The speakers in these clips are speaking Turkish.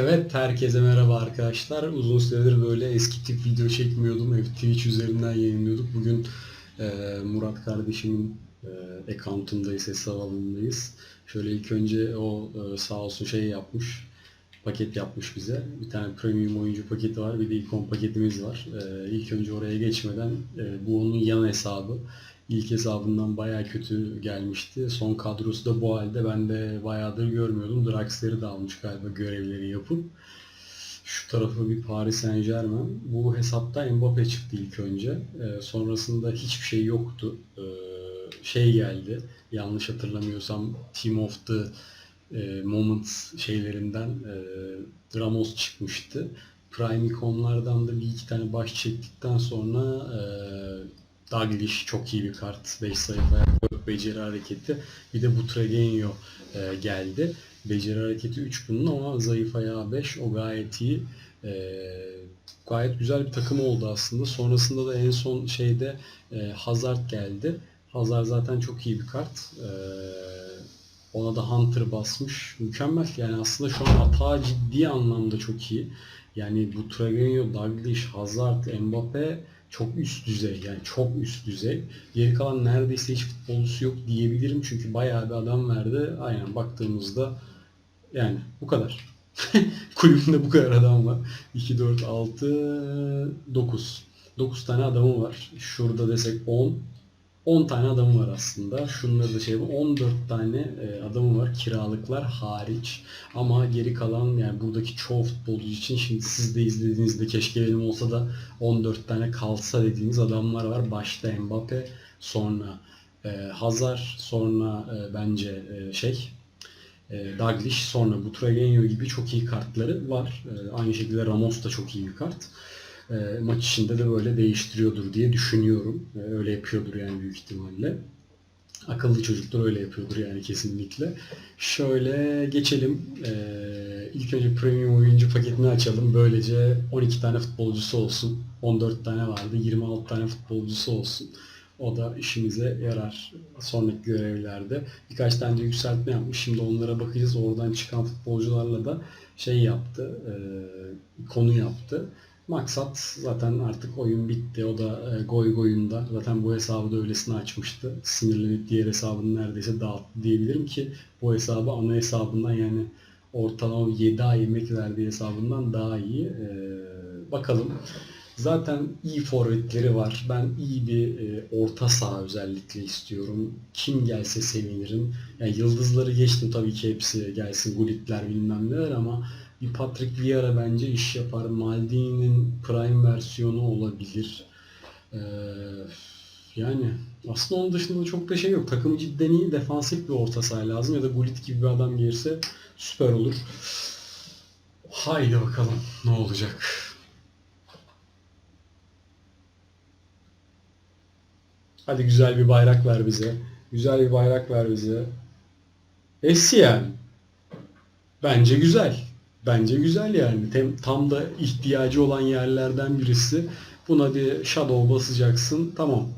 Evet, herkese merhaba arkadaşlar. Uzun süredir böyle eski tip video çekmiyordum. Twitch üzerinden yayınlıyorduk. Bugün e, Murat kardeşimin e, account'undayız, hesabındayız. Şöyle ilk önce o e, sağ olsun şey yapmış, paket yapmış bize. Bir tane premium oyuncu paketi var, bir de ikon paketimiz var. E, ilk önce oraya geçmeden e, bu onun yan hesabı. İlk hesabından bayağı kötü gelmişti. Son kadrosu da bu halde. Ben de bayağıdır görmüyordum. Draxler'i de almış galiba görevleri yapıp. Şu tarafı bir Paris Saint Germain. Bu hesapta Mbappe çıktı ilk önce. Ee, sonrasında hiçbir şey yoktu. Ee, şey geldi. Yanlış hatırlamıyorsam Team of the e, Moment şeylerinden e, Ramos çıkmıştı. Prime ikonlardan da bir iki tane baş çektikten sonra e, Dalglish çok iyi bir kart. 5 sayfa yok beceri hareketi. Bir de Butragenio e, geldi. Beceri hareketi 3 bunun ama zayıf ayağı 5. O gayet iyi. E, gayet güzel bir takım oldu aslında. Sonrasında da en son şeyde e, Hazard geldi. Hazard zaten çok iyi bir kart. E, ona da Hunter basmış. Mükemmel. Yani aslında şu an hata ciddi anlamda çok iyi. Yani bu Butragenio, Dalglish, Hazard, Mbappe çok üst düzey yani çok üst düzey. Geri kalan neredeyse hiç futbolcusu yok diyebilirim çünkü bayağı bir adam verdi. Aynen baktığımızda yani bu kadar. Kulübünde bu kadar adam var. 2, 4, 6, 9. 9 tane adamı var. Şurada desek 10. 10 tane adamı var aslında. Şunları da şey 14 tane e, adamı var kiralıklar hariç. Ama geri kalan yani buradaki çoğu futbolcu için şimdi siz de izlediğinizde keşke benim olsa da 14 tane kalsa dediğiniz adamlar var. Başta Mbappe, sonra e, Hazard, sonra e, bence e, şey e, Dalglish, sonra Butragenio gibi çok iyi kartları var. E, aynı şekilde Ramos da çok iyi bir kart e, maç içinde de böyle değiştiriyordur diye düşünüyorum. E, öyle yapıyordur yani büyük ihtimalle. Akıllı çocuklar öyle yapıyordur yani kesinlikle. Şöyle geçelim. E, ilk önce premium oyuncu paketini açalım. Böylece 12 tane futbolcusu olsun. 14 tane vardı. 26 tane futbolcusu olsun. O da işimize yarar sonraki görevlerde. Birkaç tane de yükseltme yapmış. Şimdi onlara bakacağız. Oradan çıkan futbolcularla da şey yaptı. E, konu yaptı. Maksat zaten artık oyun bitti. O da e, goy goyunda. Zaten bu hesabı da öylesine açmıştı. Sinirlenip diğer hesabını neredeyse dağıttı diyebilirim ki bu hesabı ana hesabından yani ortalama 7 ay yemek verdiği hesabından daha iyi. Ee, bakalım. Zaten iyi forvetleri var. Ben iyi bir e, orta saha özellikle istiyorum. Kim gelse sevinirim. Yani yıldızları geçtim tabii ki hepsi gelsin. Gullitler bilmem neler ama bir Patrick Vieira bence iş yapar. Maldini'nin prime versiyonu olabilir. Ee, yani aslında onun dışında da çok da şey yok. Takımı cidden iyi defansif bir orta saha lazım ya da Gullit gibi bir adam gelirse süper olur. Haydi bakalım ne olacak. Hadi güzel bir bayrak ver bize. Güzel bir bayrak ver bize. Essien. Bence güzel. Bence güzel yani. Tem, tam da ihtiyacı olan yerlerden birisi. Buna bir shadow basacaksın. Tamam.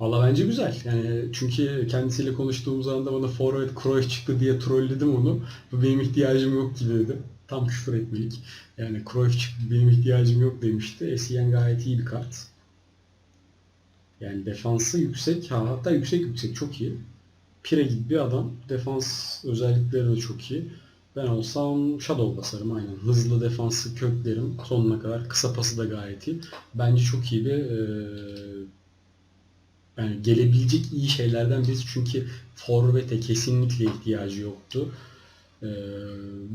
Valla bence güzel. Yani çünkü kendisiyle konuştuğumuz anda bana forward Cruyff çıktı diye trolledim onu. Benim ihtiyacım yok ki dedi. Tam küfür etmelik. Yani Cruyff çıktı benim ihtiyacım yok demişti. Essien gayet iyi bir kart. Yani defansı yüksek. Ha, hatta yüksek yüksek çok iyi. Pire gibi bir adam. Defans özellikleri de çok iyi. Ben olsam Shadow basarım aynen. Hızlı defansı köklerim sonuna kadar. Kısa pası da gayet iyi. Bence çok iyi bir e, yani gelebilecek iyi şeylerden birisi çünkü forvete kesinlikle ihtiyacı yoktu. E,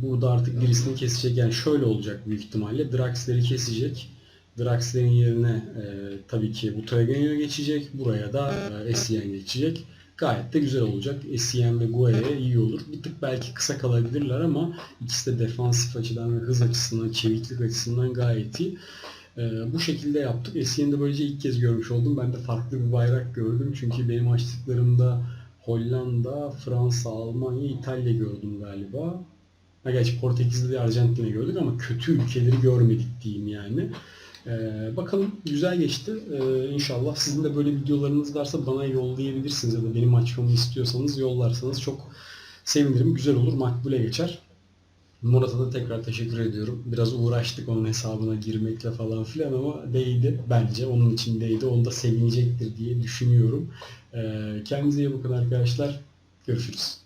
burada artık birisini kesecek. Yani şöyle olacak büyük ihtimalle. Draxler'i kesecek. Draxler'in yerine e, tabii ki bu Tragenio geçecek. Buraya da e, Essien geçecek gayet de güzel olacak. Essien ve Gueye iyi olur. Bir tık belki kısa kalabilirler ama ikisi de defansif açıdan ve hız açısından, çeviklik açısından gayet iyi. Ee, bu şekilde yaptık. Essien'i de böylece ilk kez görmüş oldum. Ben de farklı bir bayrak gördüm. Çünkü benim açtıklarımda Hollanda, Fransa, Almanya, İtalya gördüm galiba. Ha gerçi Portekiz'de de Arjantin'i gördük ama kötü ülkeleri görmedik diyeyim yani. Ee, bakalım güzel geçti. Ee, inşallah sizin de böyle videolarınız varsa bana yollayabilirsiniz ya da benim açmamı istiyorsanız yollarsanız çok sevinirim. Güzel olur, makbule geçer. Murat'a da tekrar teşekkür ediyorum. Biraz uğraştık onun hesabına girmekle falan filan ama değdi bence. Onun için değdi. Onu da sevinecektir diye düşünüyorum. Ee, kendinize iyi bakın arkadaşlar. Görüşürüz.